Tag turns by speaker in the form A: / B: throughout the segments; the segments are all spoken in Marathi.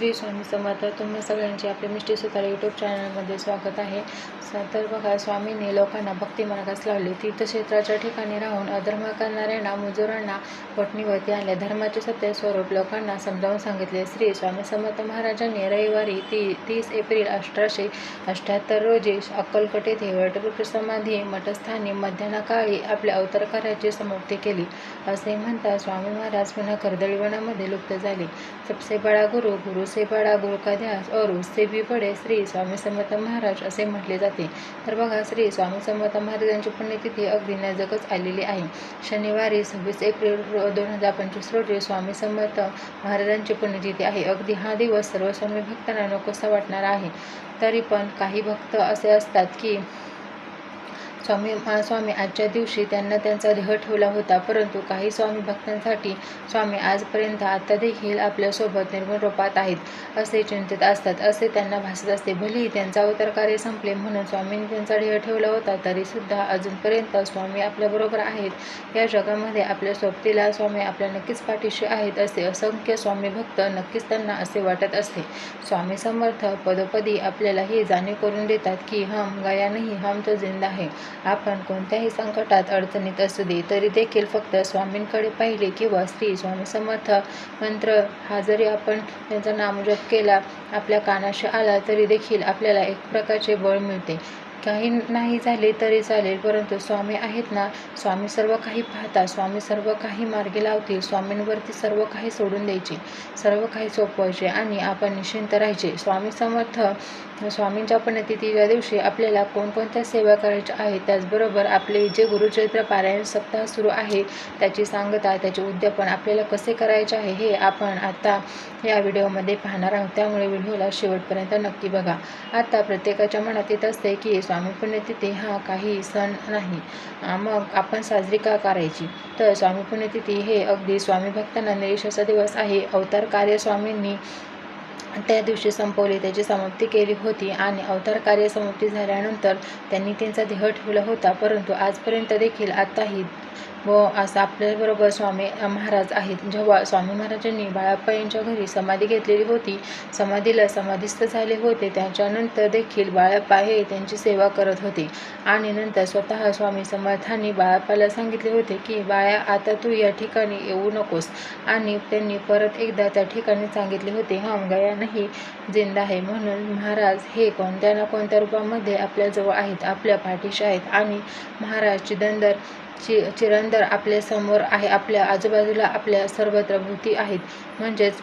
A: श्री स्वामी समर्थ तुम्ही सगळ्यांचे आपले मिष्टी सुतार यूट्यूब चॅनलमध्ये स्वागत आहे. तर बघा स्वामींनी लोकांना भक्ती मार्गास लावले. तीर्थक्षेत्राच्या ठिकाणी राहून अधर्म करणाऱ्यांना मुजुरांना वटणीवरती आणले धर्माचे सत्य स्वरूप लोकांना समजावून सांगितले. श्री स्वामी समर्थ महाराजांनी रविवारी ती तीस एप्रिल अठराशे अठ्ठ्याहत्तर रोजी अक्कलकोट येथे वटवृक्ष समाधी मठस्थानी मध्यान्हकाळी आपल्या अवतार कार्याची समाप्ती केली. असे म्हणता स्वामी महाराज पुन्हा कर्दळीवनामध्ये लुप्त झाले. सबसे बडा गुरु गुरु असे बडा गोळका का ध्यास और उससे भी पडे. श्री स्वामी समर्थ महाराज असे म्हटले जाते. तर बघा श्री स्वामी समर्थ महाराजांची पुण्यतिथी अगदी नजकच आलेली आहे. शनिवारी सव्वीस एप्रिल दोन हजार पंचवीस रोजी स्वामी समर्थ महाराजांची पुण्यतिथी आहे. अगदी हा दिवस सर्व स्वामी भक्तांना नकोसा वाटणार आहे. तरी पण काही भक्त असे असतात की स्वामी महास्वामी आजच्या दिवशी त्यांना त्यांचा देह ठेवला होता परंतु काही स्वामी भक्तांसाठी स्वामी आजपर्यंत आता देखील आपल्यासोबत निर्गुण रूपात आहेत असे चिंतित असतात असे त्यांना भासत असते. भलेही त्यांचा अवतार कार्य संपले म्हणून स्वामींनी त्यांचा देह ठेवला होता तरीसुद्धा अजूनपर्यंत स्वामी आपल्याबरोबर आहेत. या जगामध्ये आपल्या सोबतीला स्वामी आपल्या नक्कीच पाठीशी आहेत असे असंख्य स्वामी भक्त नक्कीच त्यांना असे वाटत असते. स्वामी समर्थ पदोपदी आपल्याला ही जाणीव करून देतात की हम गया नाही हम तो जिंदा आहे आपण कोणत्याही संकटात अडचणीत असू दे तरी देखील फक्त स्वामींकडे पाहिले किंवा श्री स्वामी समर्थ मंत्र हा जरी आपण त्यांचा नामजप केला आपल्या कानाशी आला तरी देखील आपल्याला एक प्रकारचे बळ मिळते. काही नाही झाले तरी चालेल परंतु स्वामी आहेत ना स्वामी सर्व काही पाहता स्वामी सर्व काही मार्गी लावतील स्वामींवरती सर्व काही सोडून द्यायचे सर्व काही सोपवायचे आणि आपण निश्चिंत राहायचे. स्वामी समर्थ स्वामींच्या पुण्यतिथीच्या दिवशी आपल्याला कोणकोणत्या सेवा करायच्या आहेत त्याचबरोबर आपले जे गुरुचरित्र पारायण सप्ताह सुरू आहे त्याची सांगता त्याचे उद्यापन आपल्याला कसे करायचे आहे हे आपण आता या व्हिडिओमध्ये पाहणार आहोत. त्यामुळे व्हिडिओला शेवटपर्यंत नक्की बघा. आता प्रत्येकाच्या मनात येत असते की स्वामी पुण्यतिथी हा काही सण नाही. मग आपण साजरी का करायची? तर स्वामी पुण्यतिथी हे अगदी स्वामी भक्तांना निरीक्षाचा दिवस आहे. अवतार कार्य स्वामींनी त्या दिवशी संपवली त्याची समाप्ती केली होती आणि अवतार कार्य समाप्ती झाल्यानंतर त्यांनी त्यांचा देह ठेवला होता परंतु आजपर्यंत देखील आताही व असं आपल्याबरोबर स्वामी महाराज आहेत. जेव्हा स्वामी महाराजांनी बाळाप्पा यांच्या घरी समाधी घेतलेली होती समाधीला समाधीस्थ झाले होते त्याच्यानंतर देखील बाळाप्पा हे त्यांची सेवा करत होते. आणि नंतर स्वतः स्वामी समर्थांनी बाळाप्पाला सांगितले होते की बाळा आता तू या ठिकाणी येऊ नकोस. आणि त्यांनी परत एकदा त्या ठिकाणी सांगितले होते हम गया नाही जिंदा आहे म्हणून महाराज हे कोणत्या ना कोणत्या रूपामध्ये आपल्याजवळ आहेत आपल्या पाठीशी आहेत. आणि महाराज चिदंदर चि चिरंदर आपल्यासमोर आहे. आपल्या आजूबाजूला आपल्या सर्वत्र भोवती आहेत. म्हणजेच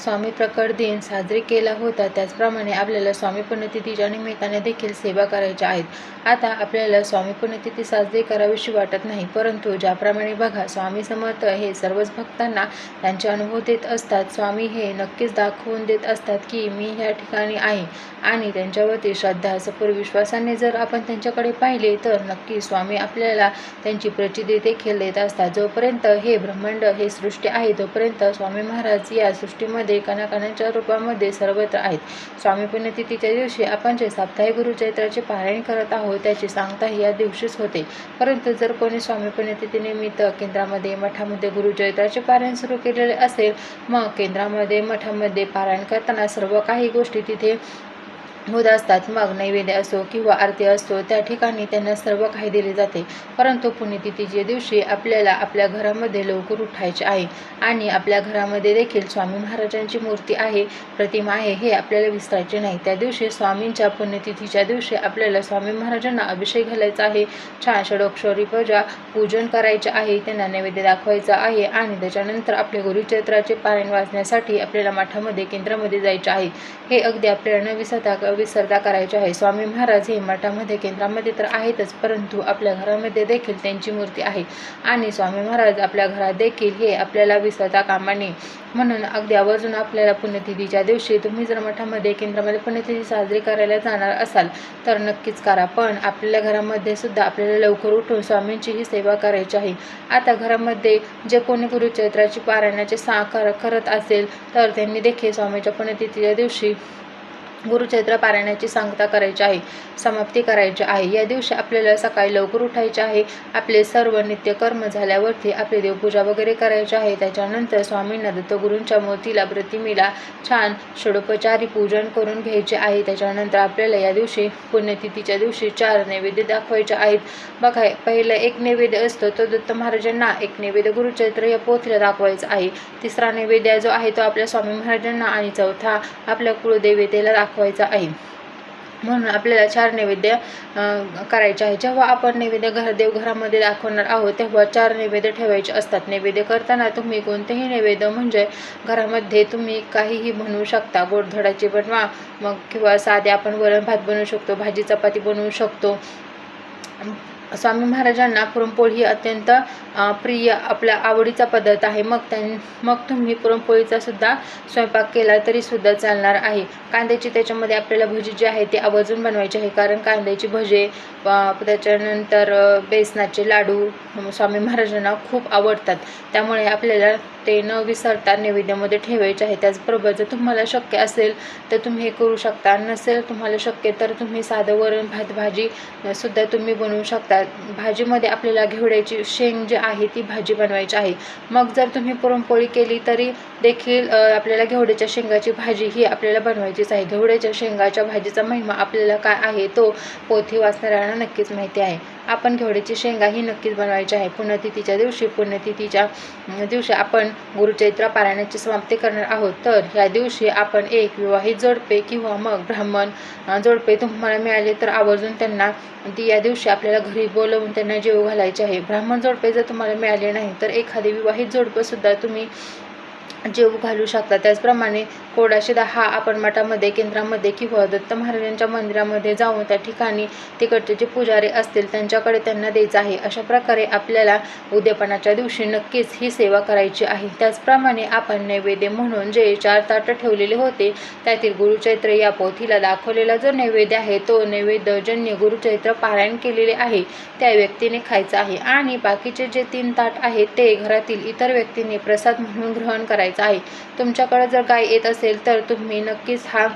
A: स्वामी प्रकट दिन साजरी केला होता. त्याचप्रमाणे आपल्याला स्वामी पुण्यतिथीच्या निमित्ताने देखील सेवा करायच्या आहेत. आता आपल्याला स्वामी पुण्यतिथी साजरी करावीशी वाटत नाही परंतु ज्याप्रमाणे बघा स्वामी समर्थ हे सर्वच भक्तांना त्यांचे अनुभव देत असतात. स्वामी हे नक्कीच दाखवून देत असतात की मी ह्या ठिकाणी आहे आणि त्यांच्यावरती श्रद्धा सपूर विश्वासाने जर आपण त्यांच्याकडे पाहिले तर नक्की स्वामी आपल्याला त्यांची प्रचिती देखील देत असतात. जोपर्यंत हे ब्रह्मांड हे सृष्टी आहे तोपर्यंत स्वामी महाराज या सृष्टीमध्ये कणाकणांच्या रूपामध्ये सर्वत्र आहेत. स्वामी पुण्यतिथीच्या दिवशी आपण जे साप्ताहिक गुरुचैत्राचे पारायण करत आहोत त्याची सांगता ही या दिवशीच होते. परंतु जर कोणी स्वामी पुण्यतिथीनिमित्त केंद्रामध्ये मठामध्ये गुरुचरित्राचे पारायण सुरू केलेले असेल मग केंद्रामध्ये मठामध्ये पारायण करताना सर्व काही गोष्टी तिथे होत असतात मग नैवेद्य असो किंवा आरती असो त्या ठिकाणी त्यांना सर्व काही दिले जाते. परंतु पुण्यतिथीच्या दिवशी आपल्याला आपल्या घरामध्ये लवकर उठायचे आहे आणि आपल्या घरामध्ये देखील स्वामी महाराजांची मूर्ती आहे प्रतिमा आहे हे आपल्याला विसरायचे नाही. त्या दिवशी स्वामींच्या पुण्यतिथीच्या दिवशी आपल्याला स्वामी महाराजांना अभिषेक घालायचा आहे. छान षडोक्षरी पूजा पूजन करायचे आहे त्यांना नैवेद्य दाखवायचा आहे आणि त्याच्यानंतर आपल्या गुरुचरित्राचे पारायण वाचण्यासाठी आपल्याला मठामध्ये केंद्रामध्ये जायचे आहे. हे अगदी आपल्याला न विसरता विसरता करायचे आहे. स्वामी महाराज हे मठामध्ये केंद्रामध्ये तर आहेतच परंतु आपल्या घरामध्ये देखील त्यांची मूर्ती आहे. आणि स्वामी महाराज आपल्या घरात देखील हे आपल्याला विसरता कामा नये. म्हणून अगदी आवर्जून आपल्याला पुण्यतिथीच्या दिवशी तुम्ही जर मठामध्ये केंद्रामध्ये पुण्यतिथी साजरी करायला जाणार असाल तर नक्कीच करा. पण आपल्या घरामध्ये सुद्धा आपल्याला लवकर उठून स्वामींची ही सेवा करायची आहे. आता घरामध्ये जे कोणी गुरुचैत्राची पारायणाचे सा करत असेल तर त्यांनी देखील स्वामीच्या पुण्यतिथीच्या दिवशी गुरुचैत्र पारायणाची सांगता करायची आहे समाप्ती करायची आहे. या दिवशी आपल्याला सकाळी लवकर उठायचे आहे. आपले सर्व नित्यकर्म झाल्यावरती आपली देवपूजा वगैरे करायची आहे. त्याच्यानंतर स्वामींना दत्तगुरूंच्या मूर्तीला प्रतिमेला छान षडोपचारी पूजन करून घ्यायचे आहे. त्याच्यानंतर आपल्याला या दिवशी पुण्यतिथीच्या दिवशी चार नैवेद्य दाखवायचे आहेत. बघा पहिला एक नैवेद्य असतो तो दत्त महाराजांना एक नैवेद्य गुरुचैत्र या पोथीला दाखवायचा आहे. तिसरा नैवेद्य जो आहे तो आपल्या स्वामी महाराजांना आणि चौथा आपल्या कुळदेवतेला दाखवायचा दाखवायचा आहे. म्हणून आपल्याला चार नैवेद्य करायचे आहे. जेव्हा आपण नैवेद्य घर देवघरामध्ये दाखवणार आहोत तेव्हा चार नैवेद्य ठेवायचे असतात. नैवेद्य करताना तुम्ही कोणतेही नैवेद्य म्हणजे घरामध्ये तुम्ही काहीही बनवू शकता. गोडधडाची बनवा मग किंवा साधे आपण वरण भात बनवू शकतो भाजी चपाती बनवू शकतो स्वामी महाराजांना पुरणपोळी ही अत्यंत प्रिय आपल्या आवडीचा पदार्थ आहे. मग त्यां मग तुम्ही पुरणपोळीचा सुद्धा स्वयंपाक केला तरी सुद्धा चालणार आहे. कांद्याची त्याच्यामध्ये आपल्याला भजी जी आहे ती आवर्जून बनवायची आहे. कारण कांद्याची भजे त्याच्यानंतर बेसनाचे लाडू. स्वामी महाराजांना खूप आवडतात. त्यामुळे आपल्याला ते न विसरता नैवेद्यामध्ये ठेवायचे आहे. त्याचबरोबर जर तुम्हाला शक्य असेल तर तुम्ही हे करू शकता. नसेल तुम्हाला शक्य तर तुम्ही साधं वरण भात भाजी सुद्धा तुम्ही बनवू शकता. भाजीमध्ये आपल्याला घेवड्याची शेंग जी आहे ती भाजी बनवायची आहे. मग जर तुम्ही पुरणपोळी केली तरी देखील आपल्याला घेवड्याच्या शेंगाची भाजी ही आपल्याला बनवायचीच आहे. घेवड्याच्या शेंगाच्या भाजीचा महिमा आपल्याला काय आहे? तो पोथी वाचणाऱ्या वाचणाऱ्यांना नक्कीच माहिती आहे. आपण घेवड्याची शेंगा ही नक्कीच बनवायची आहे. पुण्यतिथीच्या दिवशी पुण्यतिथीच्या दिवशी आपण गुरुचैत्र पारायणाची समाप्ती करणार आहोत. तर या दिवशी आपण एक विवाहित जोडपे किंवा मग ब्राह्मण जोडपे तुम्हाला मिळाले तर आवर्जून त्यांना ती या दिवशी आपल्याला घरी बोलवून त्यांना जेव घालायचे आहे. ब्राह्मण जोडपे जर तुम्हाला मिळाले नाही तर एखादी विवाहित जोडपंसुद्धा तुम्ही जेव घालू शकता. त्याचप्रमाणे कोडाशिदा हा आपण मठामध्ये केंद्रामध्ये किंवा दत्त महाराजांच्या मंदिरामध्ये जाऊन त्या ठिकाणी तिकडचे जे पुजारी असतील त्यांच्याकडे त्यांना द्यायचं आहे. अशा प्रकारे आपल्याला उद्यापनाच्या दिवशी नक्कीच ही सेवा करायची आहे. त्याचप्रमाणे आपण नैवेद्य म्हणून जे चार ताटं ठेवलेले होते त्यातील गुरुचैत्र या पोथीला दाखवलेला जो नैवेद्य आहे तो नैवेद्य ज्यांनी गुरुचैत्र पारायण केलेले आहे त्या व्यक्तीने खायचं आहे. आणि बाकीचे जे तीन ताट आहेत ते घरातील इतर व्यक्तींनी प्रसाद म्हणून ग्रहण करायचे आहे. तुमच्याकडे जर गाय येत असेल तर तुम्ही नक्कीच हा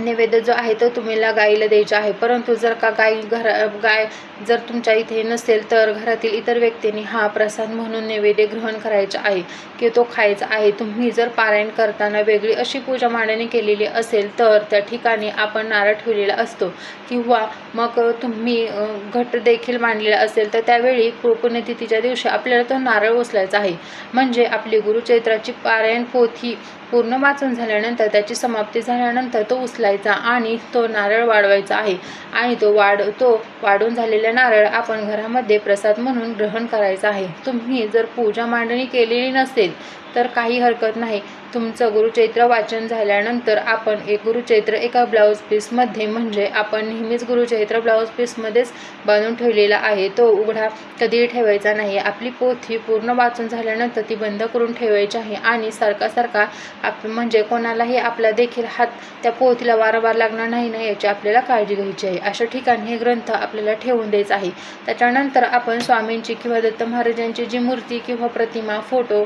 A: नैवेद्य जो आहे तो तुम्हाला गाईला द्यायचा आहे. परंतु जर का गाई घरा गाय जर तुमच्या इथे नसेल तर घरातील इतर व्यक्तींनी हा प्रसाद म्हणून नैवेद्य ग्रहण करायचा आहे की तो खायचा आहे. तुम्ही जर पारायण करताना वेगळी अशी पूजा मांडणी केलेली असेल तर त्या ठिकाणी आपण नारळ ठेवलेला असतो. किंवा मग तुम्ही घट देखील मांडलेला असेल तर त्यावेळी पुण्यतिथीच्या दिवशी आपल्याला तो नारळ उचलायचा आहे. म्हणजे आपली गुरुचैत्राची पारायण पोथी पूर्ण वाचून झाल्यानंतर त्याची समाप्ती झाल्यानंतर तो उचलायचा आणि तो नारळ वाढवायचा आहे. आणि तो वाढ तो वाढून झालेला नारळ आपण घरामध्ये प्रसाद म्हणून ग्रहण करायचा आहे. तुम्ही जर पूजा मांडणी केलेली नसेल तर काही हरकत नाही. तुमचं गुरुचैत्र वाचन झाल्यानंतर आपण एक गुरुचैत्र एका ब्लाऊज पीसमध्ये म्हणजे आपण नेहमीच गुरुचैत्र ब्लाऊज पीसमध्येच बांधून ठेवलेला आहे. तो उघडा कधीही ठेवायचा नाही. आपली पोथी पूर्ण वाचून झाल्यानंतर ती बंद करून ठेवायची आहे आणि सारखा सारखा आप म्हणजे कोणालाही आपला देखील हात त्या पोथीला वारंवार लागणार नाही ना याची आपल्याला काळजी घ्यायची आहे. अशा ठिकाणी हे ग्रंथ आपल्याला ठेवून द्यायचा आहे. त्याच्यानंतर आपण स्वामींची किंवा दत्त महाराजांची जी मूर्ती किंवा प्रतिमा फोटो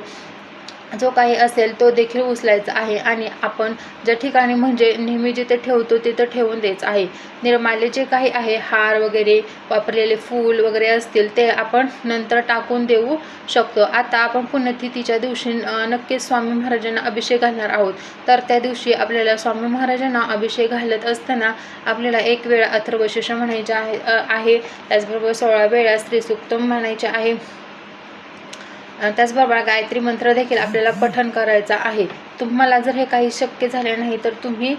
A: जो काही असेल तो देखील उचलायचा आहे आणि आपण ज्या ठिकाणी म्हणजे नेहमी जिथे ठेवतो तिथं ठेवून द्यायचं आहे. निर्माल्य जे काही आहे हार वगैरे वापरलेले फूल वगैरे असतील ते आपण नंतर टाकून देऊ शकतो. आता आपण पुण्यतिथीच्या दिवशी नक्कीच स्वामी महाराजांना अभिषेक घालणार आहोत. तर त्या दिवशी आपल्याला स्वामी महाराजांना अभिषेक घालत असताना आपल्याला एक वेळा अथर्वशिष म्हणायचे आहे आहे. त्याचबरोबर सोळा वेळा स्त्रीसुक्तम म्हणायचे आहे. त्याचबरोबर गायत्री मंत्र देखील आपल्याला पठण करायचा आहे. तुम्हाला जर हे काही शक्य झाले नाही तर तुम्ही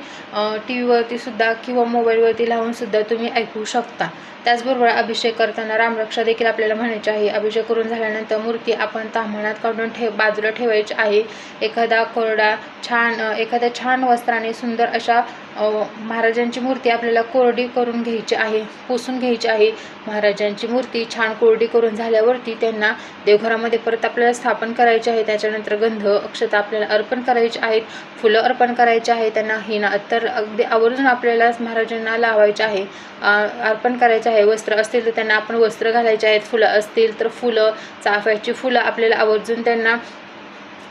A: टी व्हीवरती सुद्धा किंवा मोबाईलवरती लावूनसुद्धा तुम्ही ऐकू शकता. त्याचबरोबर अभिषेक करताना रामरक्षा देखील आपल्याला म्हणायचे आहे अभिषेक करून झाल्यानंतर मूर्ती आपण ताम्हणात काढून ठेव बाजूला ठेवायची आहे. एखादा कोरडा छान एखाद्या छान वस्त्राने सुंदर अशा महाराजांची मूर्ती आपल्याला कोरडी करून घ्यायची आहे पुसून घ्यायची आहे. महाराजांची मूर्ती छान कोरडी करून झाल्यावरती त्यांना देवघरामध्ये परत आपल्याला स्थापन करायची आहे. त्याच्यानंतर गंध अक्षता आपल्याला अर्पण करायची आहेत फुलं अर्पण करायचे आहे त्यांना हिना तर अगदी आवर्जून आपल्याला महाराजांना लावायचे आहे. अर्पण करायचे आहे वस्त्र असतील तर त्यांना आपण वस्त्र घालायचे आहेत. फुलं असतील तर फुलं चाफ्याची फुलं आपल्याला आवर्जून त्यांना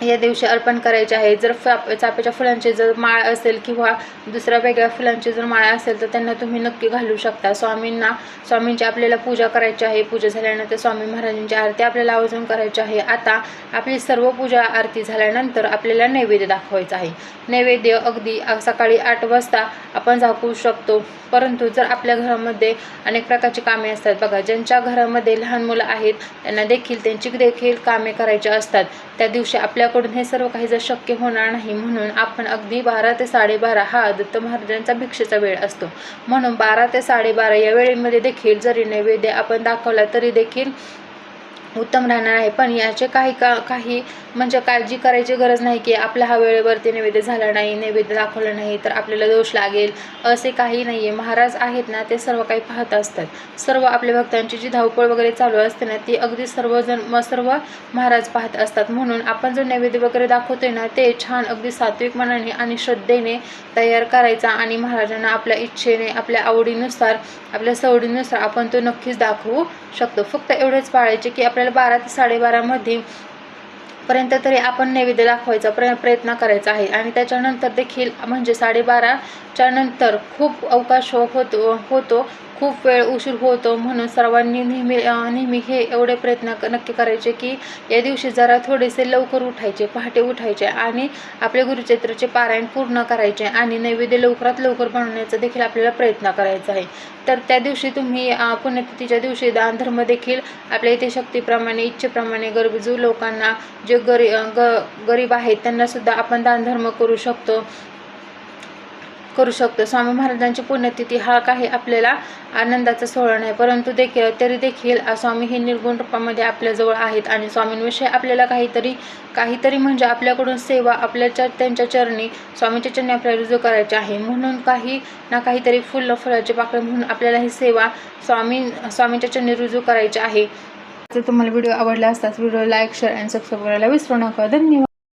A: या दिवशी अर्पण करायचे आहे. जर चाप चाफ्याच्या फुलांची जर माळ असेल किंवा दुसऱ्या वेगळ्या फुलांची जर माळ असेल तर त्यांना तुम्ही नक्की घालू शकता. स्वामींना स्वामींची आपल्याला पूजा करायची आहे. पूजा झाल्यानंतर स्वामी महाराजांची आरती आपल्याला आवर्जून करायची आहे. आता आपली सर्व पूजा आरती झाल्यानंतर आपल्याला नैवेद्य दाखवायचा आहे. नैवेद्य अगदी सकाळी आठ वाजता आपण दाखवू शकतो. परंतु जर आपल्या घरामध्ये अनेक प्रकारची कामे असतात बघा ज्यांच्या घरामध्ये लहान मुलं आहेत त्यांना देखील त्यांची देखील कामे करायची असतात. त्या दिवशी आपल्या आपल्याकडून हे सर्व काही जर शक्य होणार नाही म्हणून आपण अगदी बारा ते साडेबारा हा दत्त महाराजांचा भिक्षेचा वेळ असतो. म्हणून बारा ते साडेबारा या वेळेमध्ये देखील जरी नैवेद्य आपण दाखवला तरी देखील उत्तम राहणार आहे. पण याचे काही का काही म्हणजे काळजी करायची गरज नाही की आपला हा वेळेवरती नैवेद्य झाला नाही नैवेद्य दाखवलं नाही तर आपल्याला दोष लागेल असे काही नाही आहे महाराज आहेत ना ते सर्व काही पाहत असतात. सर्व आपल्या भक्तांची जी धावपळ वगैरे चालू असते ना ती अगदी सर्वजण म सर्व महाराज पाहत असतात. म्हणून आपण जो नैवेद्य वगैरे दाखवतोय ना ते छान अगदी सात्विक मनाने आणि श्रद्धेने तयार करायचा आणि महाराजांना आपल्या इच्छेने आपल्या आवडीनुसार आपल्या सवडीनुसार आपण तो नक्कीच दाखवू शकतो. फक्त एवढेच पाळायचे की आपल्याला बारा ते साडेबारामध्ये पर्यंत तरी आपण नैवेद्य दाखवायचा प्र प्रयत्न करायचा आहे. आणि त्याच्यानंतर देखील म्हणजे साडेबाराच्या नंतर खूप अवकाश होतो होतो. खूप वेळ उशीर होतो म्हणून सर्वांनी नेहमी नेहमी हे एवढे प्रयत्न नक्की करायचे की या दिवशी जरा थोडेसे लवकर उठायचे पहाटे उठायचे आणि आपले गुरुचरित्राचे पारायण पूर्ण करायचे आणि नैवेद्य लवकरात लवकर बनवण्याचा देखील आपल्याला प्रयत्न करायचा आहे. तर त्या दिवशी तुम्ही पुण्यतिथीच्या दिवशी दानधर्म देखील आपल्या इथे शक्तीप्रमाणे इच्छेप्रमाणे गरजू लोकांना जे गरी ग गरीब आहेत त्यांनासुद्धा आपण दानधर्म करू शकतो. करू शकतो. स्वामी महाराजांची पुण्यतिथी हा काही आपल्याला आनंदाचा सोहळा नाही परंतु देखील तरी देखील स्वामी हे निर्गुण रूपामध्ये आपल्याजवळ आहेत आणि स्वामींविषयी आपल्याला काहीतरी काहीतरी म्हणजे आपल्याकडून सेवा आपल्याच्या त्यांच्या चरणी स्वामीच्या चरणी आपल्याला रुजू करायची आहे. म्हणून काही ना काहीतरी फुल फुलाचे पाकळे म्हणून आपल्याला ही सेवा स्वामी स्वामींच्या चरणी रुजू करायची आहे. जर तुम्हाला व्हिडिओ आवडला असताच व्हिडिओ लाईक शेअर आणि सबस्क्राईब करायला विसरू नका. धन्यवाद.